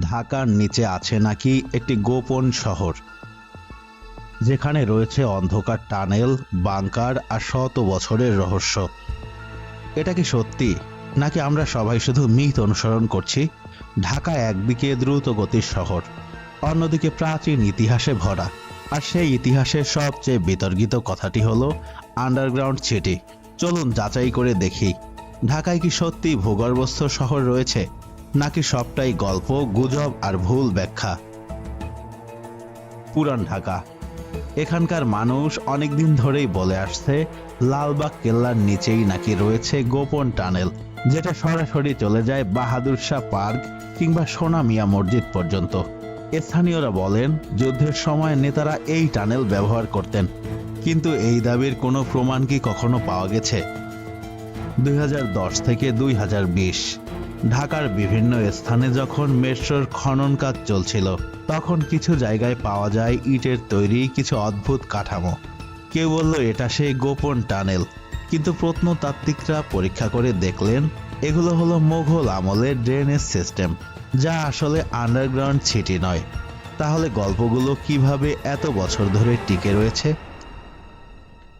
ঢাকার নিচে আছে নাকি একটি গোপন শহর? যেখানে রয়েছে অন্ধকার টানেল, বাংকার আর শত বছরের রহস্য। এটা কি সত্যি? নাকি আমরা সবাই শুধু মিথ অনুসরণ করছি? ঢাকা একদিকে দ্রুত গতির শহর, অন্যদিকে প্রাচীন ইতিহাসে ভরা। আর সেই ইতিহাসের সবচেয়ে বিতর্কিত কথাটি হলো আন্ডারগ্রাউন্ড সিটি। চলুন যাচাই করে দেখি, ঢাকায় কি সত্যি ভূগর্ভস্থ শহর রয়েছে? নাকি সবটাই গল্প, গুজব আর ভুল ব্যাখ্যা? পুরান ঢাকা। এখানকার মানুষ অনেকদিন ধরেই বলে আসছে লালবাগ কেল্লার নিচেই নাকি রয়েছে গোপন টানেল, যেটা সরাসরি চলে যায় বাহাদুর শাহ পার্ক কিংবা সোনা মিয়া মসজিদ পর্যন্ত। স্থানীয়রা বলেন, যুদ্ধের সময় নেতারা এই টানেল ব্যবহার করতেন, কিন্তু এই দাবির কোনো প্রমাণ কি কখনো পাওয়া গেছে? দুই হাজার দশ থেকে দুই হাজার বিশ। ঢাকার বিভিন্ন স্থানে যখন মেট্রোর খনন কাজ চলছিল, তখন কিছু জায়গায় পাওয়া যায় ইটের তৈরি কিছু অদ্ভুত কাঠামো। কেউ বলল, এটা সেই গোপন টানেল। কিন্তু প্রত্নতাত্ত্বিকরা পরীক্ষা করে দেখলেন, এগুলো হলো মোঘল আমলের ড্রেনেজ সিস্টেম, যা আসলে আন্ডারগ্রাউন্ড সিটি নয়। তাহলে গল্পগুলো কীভাবে এত বছর ধরে টিকে রয়েছে?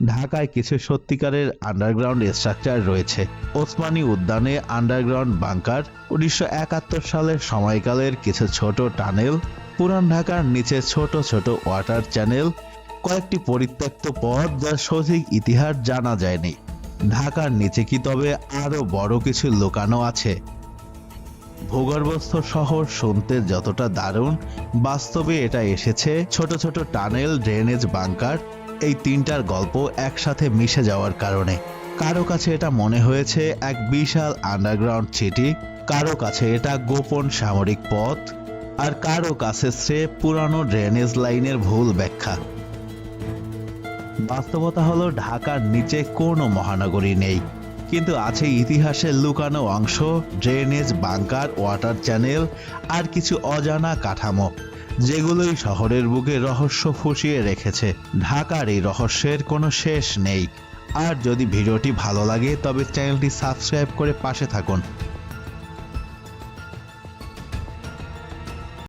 ঢাকায় কিছু সত্যিকারের আন্ডারগ্রাউন্ড স্ট্রাকচার রয়েছে। ওসমানী উদ্যানে আন্ডারগ্রাউন্ড বাংকার উনিশশো একাত্তর সালের সময়কালের কিছু ছোট টানেল পুরান ঢাকার নিচে ছোট ছোট ওয়াটার চ্যানেল কয়েকটি পরিত্যক্ত পথ যার সঠিক ইতিহাস জানা যায়নি। ঢাকার নিচে কি তবে আরও বড় কিছু লুকানো আছে? ভূগর্ভস্থ শহর শুনতে যতটা দারুণ, বাস্তবে এটা এসেছে ছোট ছোট টানেল ড্রেনেজ বাংকার এই তিনটার গল্প একসাথে মিশে যাওয়ার কারণে। কারও কাছে এটা মনে হয়েছে এক বিশাল আন্ডারগ্রাউন্ড সিটি কারও কাছে এটা গোপন সামরিক পথ, আর কারও কাছে সে পুরানো ড্রেনেজ লাইনের ভুল ব্যাখ্যা। বাস্তবতা হলো ঢাকার নিচে কোনো মহানগরী নেই, কিন্তু আছে ইতিহাসের লুকানো অংশ ড্রেনেজ বাংকার ওয়াটার চ্যানেল আর কিছু অজানা কাঠামো। যেগুলোই শহরের বুকে রহস্য ফুসিয়ে রেখেছে, ঢাকার এই রহস্যের কোনো শেষ নেই। আর যদি ভিডিওটি ভালো লাগে, তবে চ্যানেলটি সাবস্ক্রাইব করে পাশে থাকুন।